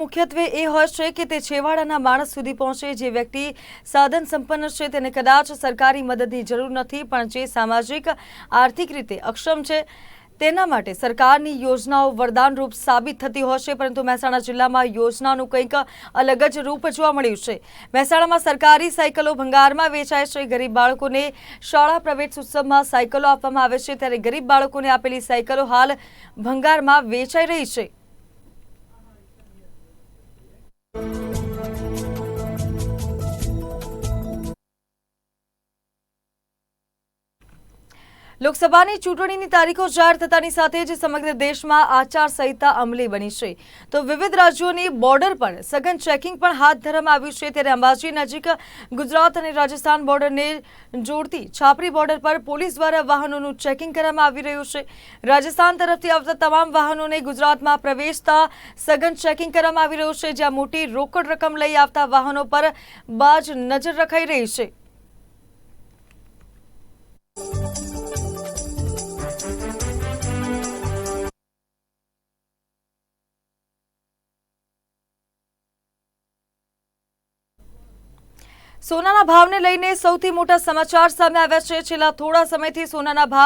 મુખ્યત્વે એ હોય છે કે તે છેવાડાના માણસ સુધી પહોંચે જે વ્યક્તિ સાધન સંપન્ન છે તેને કદાચ સરકારી મદદની જરૂર નથી, પણ જે સામાજિક, આર્થિક રીતે અક્ષમ છે તેના માટે સરકારની યોજનાઓ વરદાનરૂપ સાબિત થતી હોય છે, પરંતુ મહેસાણા જિલ્લામાં યોજનાનું કંઈક અલગ જ રૂપ જોવા મળ્યું છે. મહેસાણામાં સરકારી સાયકલો ભંગારમાં વેચાય છે. ગરીબ બાળકોને શાળા પ્રવેશ ઉત્સવમાં સાયકલો આપવામાં આવે છે. ત્યારે ગરીબ બાળકોને આપેલી સાયકલો હાલ ભંગારમાં વેચાઈ રહી છે. લોકસભાની ચૂંટણીની તારીખો જાહેર થતાની સાથે જ સમગ્ર દેશમાં આચારસંહિતા અમલી બની છે. તો વિવિધ રાજ્યોની બોર્ડર પર સઘન ચેકિંગ પણ હાથ ધરવામાં આવ્યું છે. ત્યારે અંબાજી નજીક ગુજરાત અને રાજસ્થાન બોર્ડરને જોડતી છાપરી બોર્ડર પર પોલીસ દ્વારા વાહનોનું ચેકિંગ કરવામાં આવી રહ્યું છે. રાજસ્થાન તરફથી આવતા તમામ વાહનોને ગુજરાતમાં પ્રવેશતા સઘન ચેકિંગ કરવામાં આવી રહ્યું છે. જ્યાં મોટી રોકડ રકમ લઈ આવતા વાહનો પર બાજ નજર રખાઈ રહી છે. સોનાના ભાવને લઈને સૌથી મોટા સમાચાર સામે આવ્યા છે. છેલ્લા થોડા સમયથી સોનાના ભાવ